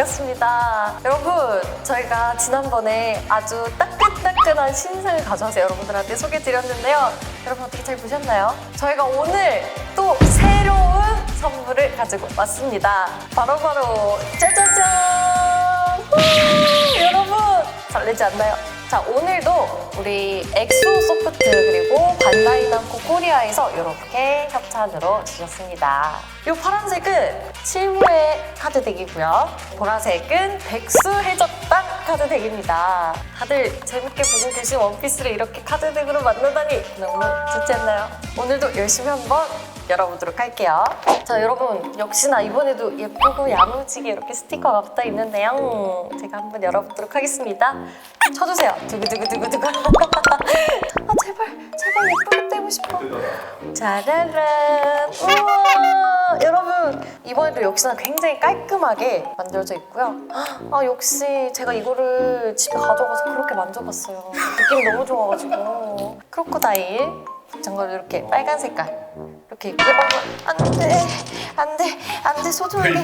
반갑습니다. 여러분, 저희가 지난번에 아주 따끈따끈한 신상을 가져와서 여러분들한테 소개드렸는데요. 여러분 어떻게 잘 보셨나요? 저희가 오늘 또 새로운 선물을 가지고 왔습니다. 바로바로 짜자잔! 후! 여러분, 설레지 않나요? 자, 오늘도 우리 엑소 소프트 그리고 반다이 남코 코리아에서 이렇게 협찬으로 주셨습니다. 이 파란색은 실무의 카드 덱이고요. 보라색은 백수 해적당 카드 덱입니다. 다들 재밌게 보고 계신 원피스를 이렇게 카드 덱으로 만나다니 너무 좋지 않나요? 오늘도 열심히 한번 열어보도록 할게요. 자, 여러분 역시나 이번에도 예쁘고 야무지게 이렇게 스티커가 붙어 있는데요. 제가 한번 열어보도록 하겠습니다. 쳐주세요. 두구두구두구두구. 아 제발 제발 예쁘게 떼고 싶어. 짜라란. 우와. 여러분 이번에도 역시나 굉장히 깔끔하게 만들어져 있고요. 아 역시 제가 이거를 집에 가져가서 그렇게 만져봤어요. 느낌이 너무 좋아가지고 크로코다일 장갑 이렇게 빨간 색깔 이렇게 있고 안돼 안돼 안돼 소중하게.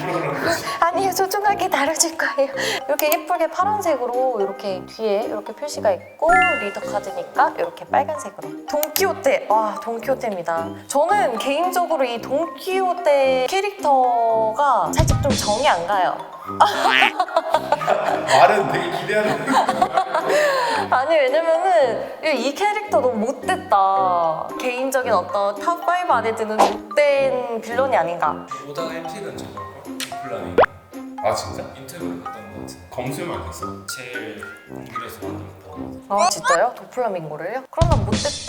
아니요 소중하게 다뤄줄 거예요. 이렇게 예쁘게 파란색으로 이렇게 뒤에 이렇게 표시가 있고 리더 카드니까 이렇게 빨간색으로. 돈키호테. 와 돈키호테입니다. 저는 개인적으로 이 돈키호테 캐릭터가 살짝 좀 정이 안 가요 말은 되게 기대하는 아니 왜냐면은 이 캐릭터 너무 못됐다. 개인적인 어떤 탑5 안에 드는 못된 빌런이 아닌가. 오다가 햄픽은 저거 플라밍. 아 진짜? 인터뷰를 봤던 것 같은데. 검수만 했어? 제일 공들여서 만든 거 아. 진짜요? 도플라밍고를요? 그럼 난 못됐다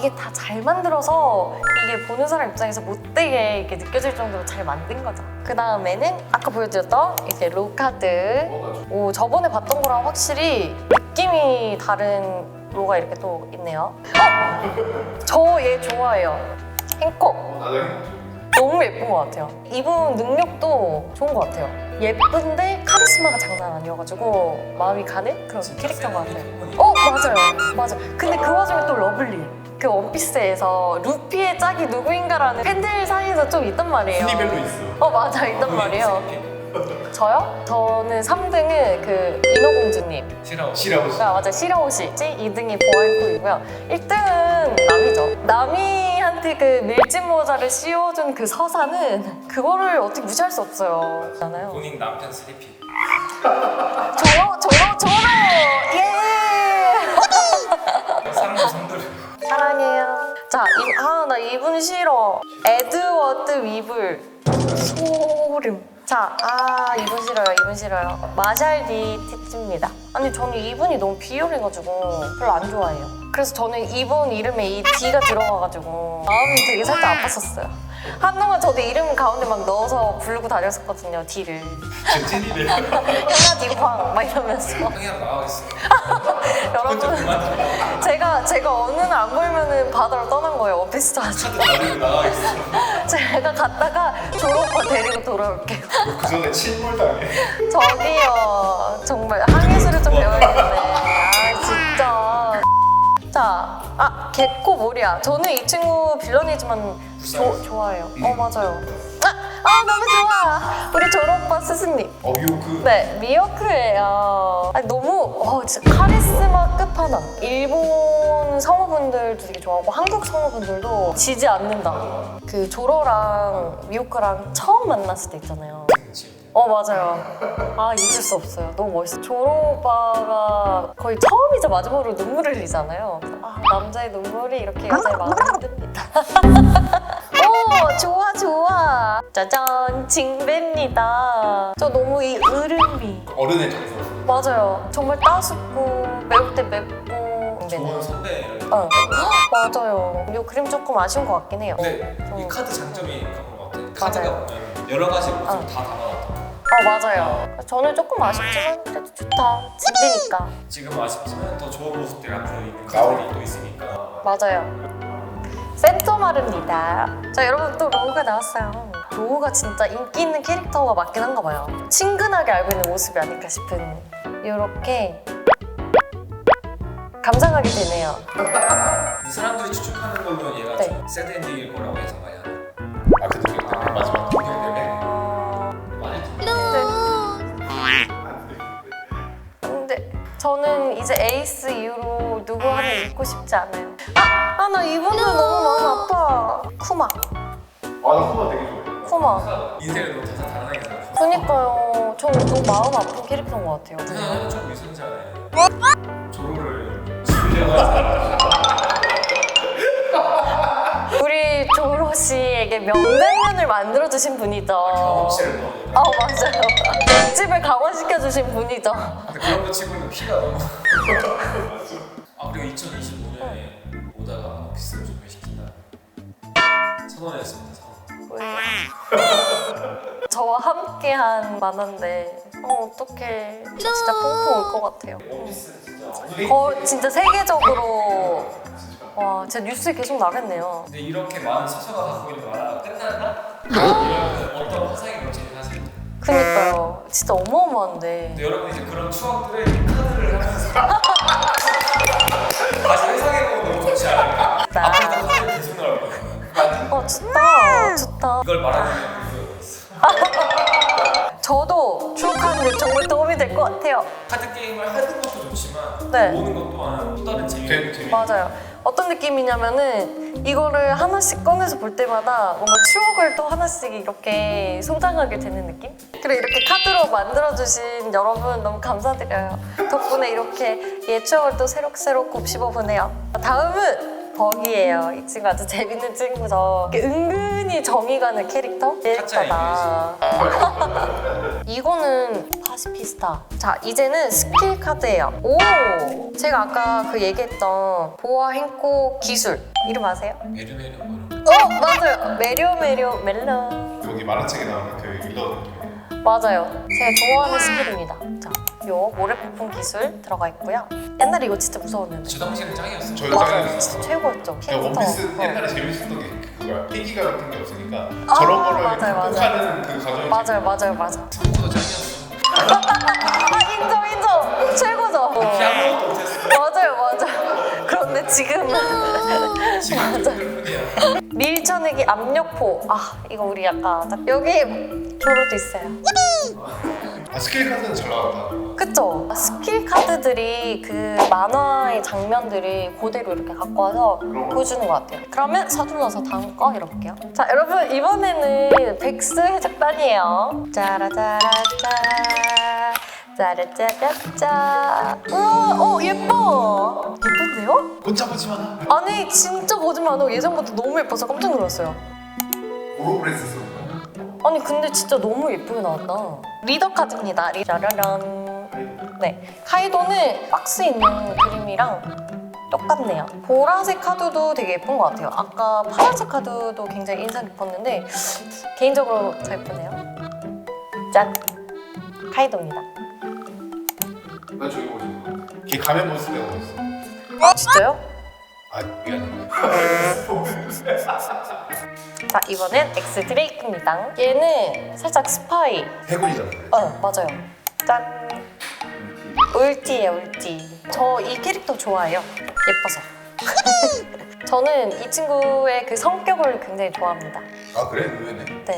이게 다 잘 만들어서 이게 보는 사람 입장에서 못되게 이렇게 느껴질 정도로 잘 만든 거죠 그 다음에는 아까 보여드렸던 이제 로카드 오 저번에 봤던 거랑 확실히 느낌이 다른 로가 이렇게 또 있네요 어! 저 얘 좋아해요 행콕 너무 예쁜 것 같아요. 이분 능력도 좋은 것 같아요. 예쁜데 카리스마가 장난 아니어가지고 마음이 가는 그런 캐릭터인 것 같아요. 어 맞아요, 맞아. 근데 그 와중에 또 러블리. 그 원피스에서 루피의 짝이 누구인가라는 팬들 사이에서 좀 있단 말이에요. 순위별로 있어. 어 맞아. 있단 말이에요. 저요? 저는 3등은 그 인어공주님. 싫어 싫어하고 아 맞아. 시라오시 2등이 보아이코이고요. 1등은 남이죠. 남이한테 그 밀짚 모자를 씌워준 그 서사는 그거를 어떻게 무시할 수 없어요. 잖아요 본인 남편 슬리피. 저러 저러 저러 예 자 아 나 이분 싫어. 에드워드 위블. 소름. 자 아 이분 싫어요 이분 싫어요. 마샬리 티츠입니다. 아니 저는 이분이 너무 비열해가지고 별로 안 좋아해요. 그래서 저는 이분 이름에 이 D가 들어가가지고 마음이 되게 살짝 아팠었어요 한동안 저도 이름 가운데 막 넣어서 부르고 다녔었거든요 D를 지금 찐이래 현아 디광 막 이러면서. 형이랑 나가겠어. 여러분 그만 제가 제가 어느 날 안 보이면은 바다로 떠난 거예요 원피스 카드 다리고 나가겠어. 제가 갔다가 졸업과 데리고 돌아올게요. 그 전에 침몰 당해. 저기요 정말 항해술을 좀 배워야겠네 자, 아 개코 모리야. 저는 이 친구 빌런이지만 조, 좋아해요. 어 맞아요. 아, 아 너무 좋아. 우리 졸업과 스승님. 어 미호크 네, 미어크예요. 아니, 너무 어, 진짜 카리스마 끝판왕. 일본 성우분들도 되게 좋아하고 한국 성우분들도 지지 않는다. 그 조로랑 미오크랑 처음 만났을 때 있잖아요. 어 맞아요. 아 잊을 수 없어요. 너무 멋있어. 조로 오빠가 거의 처음이자 마지막으로 눈물을 흘리잖아요. 아 남자의 눈물이 이렇게 여자의 마음을 흔듭니다. 오 좋아 좋아. 짜잔 징배입니다. 저 너무 이 으름이 어른의 정서 맞아요. 정말 따숩고 매울 때 맵고. 좋은 선배 어. 헉, 맞아요. 이 그림 조금 아쉬운 것 같긴 해요. 근데 이 어. 카드 장점이 그런 것 같아 맞아요. 카드가 보면 여러 가지 모습 어. 다 담아놨다 어 맞아요. 저는 조금 아쉽지만 그래도 좋다. 집이니까. 지금 아쉽지만 더 좋은 모습들이 앞으로 있는 카드들이 또 있으니까 맞아요. 센토마르입니다. 자 여러분 또 로우가 나왔어요. 로우가 진짜 인기 있는 캐릭터가 맞긴 한가 봐요. 친근하게 알고 있는 모습이 아닐까 싶은 이렇게 감상하게 되네요. 사람들이 추측하는 걸로는 얘가 네. 좀 새드 엔딩일 거라고 예상 이제 에이스 이후로 누구 하나 잊고 싶지 않아요. 아, 아, 나 이분들 너무 마음 아파. 쿠마, 아나 코너 되게 좋아해. 쿠마. 인생을 너무 다사다난하게 살았어. 그니까요. 저 너무 마음 아픈 캐릭터인 것 같아요. 그냥 좀 유선자네. 조로를 지으려고 하잖아. 우 씨에게 명장면을 만들어 주신 분이죠. 경험치를 넣어. 아, 맞아요. 집을 강화시켜 주신 분이죠. 근데 그런 거 치고는 피가 너무. 아 그리고 2025년에 오다가 오피스를 준비시킨다. 선언했습니다. 선언. 저와 함께한 만화인데, 어, 어떡해. 진짜 펑펑 올 것 같아요. 오피스 진짜. 거, 진짜 세계적으로 와 진짜 뉴스에 계속 나겠네요. 근데 이렇게 많은 서사가 갖고 있는 만화가 끝났나? 이러면 어떤 화상이 걸지 사실. 그니까요. 진짜 어마어마한데. 근데 여러분 이제 그런 추억들을 카드를 하면서 다시 회상해보면 너무 좋지 않을까? 나. 앞으로도 카드를 계속 나올 거예요. 어 좋다 좋다. 이걸 말하면. 저도 추억하는데 정말 도움이 될 것 같아요. 카드 게임을 하는 것도 좋지만 네. 보는 것 또한 또 다른 재미. 재미 재미. 맞아요. 느낌이냐면은 이거를 하나씩 꺼내서 볼 때마다 뭔가 추억을 또 하나씩 이렇게 소장하게 되는 느낌? 그리고 이렇게 카드로 만들어주신 여러분 너무 감사드려요. 덕분에 이렇게 옛 추억을 또 새록새록 곱씹어 보네요. 다음은 버기예요. 이 친구 아주 재밌는 친구죠. 은근히 정이 가는 캐릭터? 캐릭터다. 이거는 파시피스타. 자, 이제는 스킬 카드예요. 오! 제가 아까 그 얘기했던 보아 행코 기술. 이름 아세요? 메르메르 뭐 이런 어, 맞아요. 메려 메려 멜로. 여기 만화책에 나오는 그 윌러 느낌. 맞아요. 제가 좋아하는 스킬입니다. 자, 요 모래 폭풍 기술 들어가 있고요. 옛날에 이거 진짜 무서웠는데. 저 당시에는 짱이었어. 저희 맞아요. 짱이었어. 진짜 최고였죠. 야, 캐릭터. 원피스 어. 옛날에 재밌었던 게 그거야. 피기가 같은 게 없으니까 아, 저런 거를 맞아요, 맞아요. 극복하는 그 과정이 맞아요, 맞아요, 맞아요. 스포도 짱이었어. 아, 인정, 인정. 최고죠. 맞아요, 맞아요. 그런데 지금은 지금 좀 그뿐이야. 밀쳐내기 압력포. 아, 이거 우리 약간 딱 여기 조로도 있어요. 아, 스킬 카드는 잘 나왔다. 그쵸? 스킬 카드들이 그 만화의 장면들을 그대로 이렇게 갖고 와서 보여주는 것 같아요. 그러면 서둘러서 다음 거 읽어볼게요. 자, 여러분 이번에는 백스 해적단이에요. 짜라짜라짜 짜라짜라짜 우와, 어 예뻐. 예쁜데요? 혼자 보지 마. 아니 진짜 안 하고 예전부터 너무 예뻐서 깜짝 놀랐어요. 오로브레스 써. 아니 근데 진짜 너무 예쁘게 나왔다. 리더 카드입니다. 리라라란. 네, 카이도는 박스 있는 그림이랑 똑같네요. 보라색 카드도 되게 예쁜 것 같아요. 아까 파란색 카드도 굉장히 인상 깊었는데 개인적으로 더 예쁘네요. 짠! 카이도입니다. 나 저기 보지. 걔 가면 모습 내가 보였어. 아 진짜요? 아 미안해. 자 이번엔 엑스 드레이크입니다. 얘는 살짝 스파이. 해군이잖아. 어 맞아요. 짠. 울티예요 울티. 저이 캐릭터 좋아해요. 예뻐서. 저는 이 친구의 그 성격을 굉장히 좋아합니다. 아 그래 의외네. 네,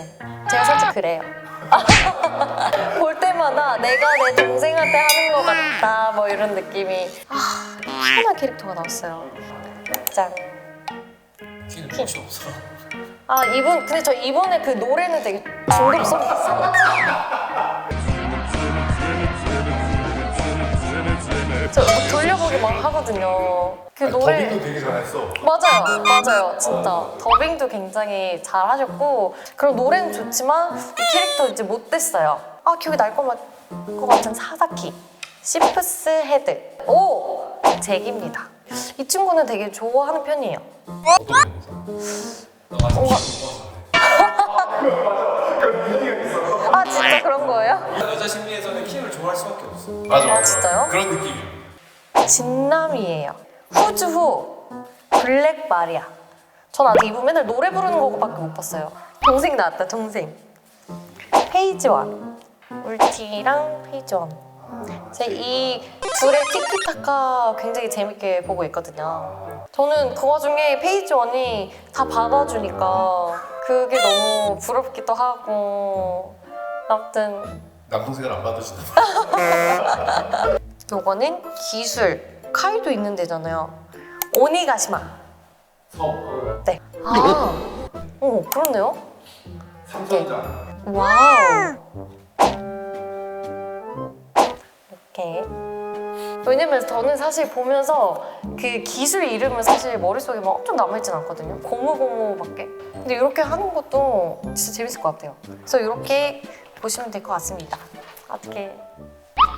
제가 살짝 그래요. 볼 때마다 내가 내 동생한테 하는 것 같다 뭐 이런 느낌이 아 희한한 캐릭터가 나왔어요. 짠. 키는 멋이 없어. 아 이분 근데 저 이번에 그 노래는 되게 중독성 있어요. 저 돌려보기 막 하거든요. 그 노래 더빙도 되게 잘했어. 맞아요, 맞아요, 진짜 더빙도 굉장히 잘 하셨고 그리고 노래는 좋지만 이 캐릭터 이제 못 됐어요. 아 기억이 날것 같은 사사키, 시프스 헤드, 오 잭입니다. 이 친구는 되게 좋아하는 편이에요. 뭔가- 아 진짜 그런 거예요? 여자 심리에서는 키를 좋아할 수밖에 없어. 맞아. 아. 진짜요? 그런 느낌이야. 진남이에요. 후즈후 블랙 마리아. 전 아직 이분 맨날 노래 부르는 거밖에 못 봤어요. 동생 나왔다 동생. 페이지 원. 울티랑 페이지 원. 제이 둘의 티키타카 굉장히 재밌게 보고 있거든요. 저는 그 와중에 페이지 원이 다 받아주니까 그게 너무 부럽기도 하고 아무튼 남동생을 안 받으시나? 요 거는 기술, 카이도 있는 데잖아요. 오니가시마. 서 네. 아, 오, 그렇네요. 삼성자 와우. 이렇게. 왜냐면 저는 사실 보면서 그 기술 이름은 사실 머릿속에 막 엄청 남아있진 않거든요. 고무고무밖에. 근데 이렇게 하는 것도 진짜 재밌을 것 같아요. 그래서 이렇게 보시면 될 것 같습니다. 어떻게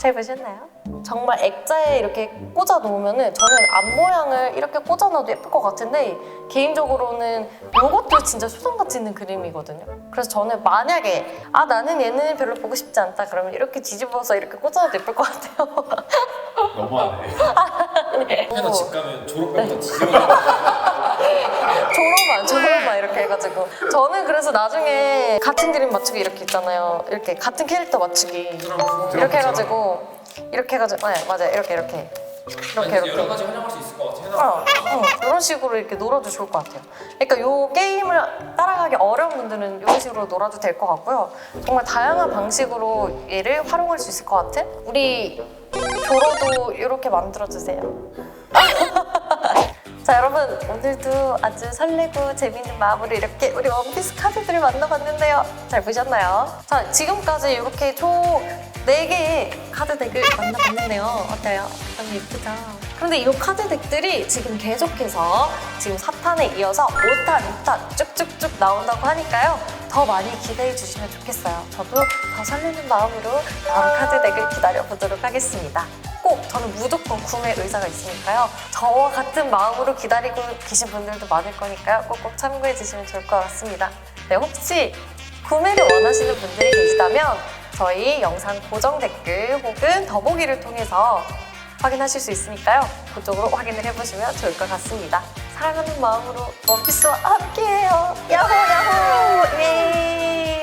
잘 보셨나요? 정말 액자에 이렇게 꽂아 놓으면 은 저는 앞 모양을 이렇게 꽂아 놔도 예쁠 것 같은데 개인적으로는 이것도 진짜 수정같이 있는 그림이거든요. 그래서 저는 만약에 아 나는 얘는 별로 보고 싶지 않다 그러면 이렇게 뒤집어서 이렇게 꽂아도 예쁠 것 같아요. 너무하네 해너 집 가면 졸업반부터 뒤집어 졸업만 졸업만 이렇게 해가지고. 저는 그래서 나중에 같은 그림 맞추기 이렇게 있잖아요. 이렇게 같은 캐릭터 맞추기. 이렇게 해가지고 이렇게 해가지고 네 맞아 요. 이렇게 이렇게. 이렇게 여러 이렇게. 가지 활용할 수 있을 것 같아 해너 어, 어, 이런 식으로 이렇게 놀아도 좋을 것 같아요. 그러니까 요 게임을 따라가기 어려운 분들은 이런 식으로 놀아도 될 것 같고요. 정말 다양한 방식으로 얘를 활용할 수 있을 것 같은? 우리 조로도 이렇게 만들어 주세요. 자 여러분 오늘도 아주 설레고 재밌는 마음으로 이렇게 우리 원피스 카드들을 만나봤는데요. 잘 보셨나요? 자 지금까지 이렇게 총 4개의 카드 덱을 만나봤는데요. 어때요? 너무 예쁘죠? 그런데 이 카드 덱들이 지금 계속해서 지금 4탄에 이어서 5탄, 6탄 쭉쭉쭉 나온다고 하니까요. 더 많이 기대해 주시면 좋겠어요. 저도 더 설레는 마음으로 다음 카드 덱을 기다려 보도록 하겠습니다. 꼭 저는 무조건 구매 의사가 있으니까요. 저와 같은 마음으로 기다리고 계신 분들도 많을 거니까요. 꼭꼭 참고해 주시면 좋을 것 같습니다. 네, 혹시 구매를 원하시는 분들이 계시다면 저희 영상 고정 댓글 혹은 더보기를 통해서 확인하실 수 있으니까요. 그쪽으로 확인을 해보시면 좋을 것 같습니다. 사랑하는 마음으로 원피스와 함께해요. 야호 야호! 예!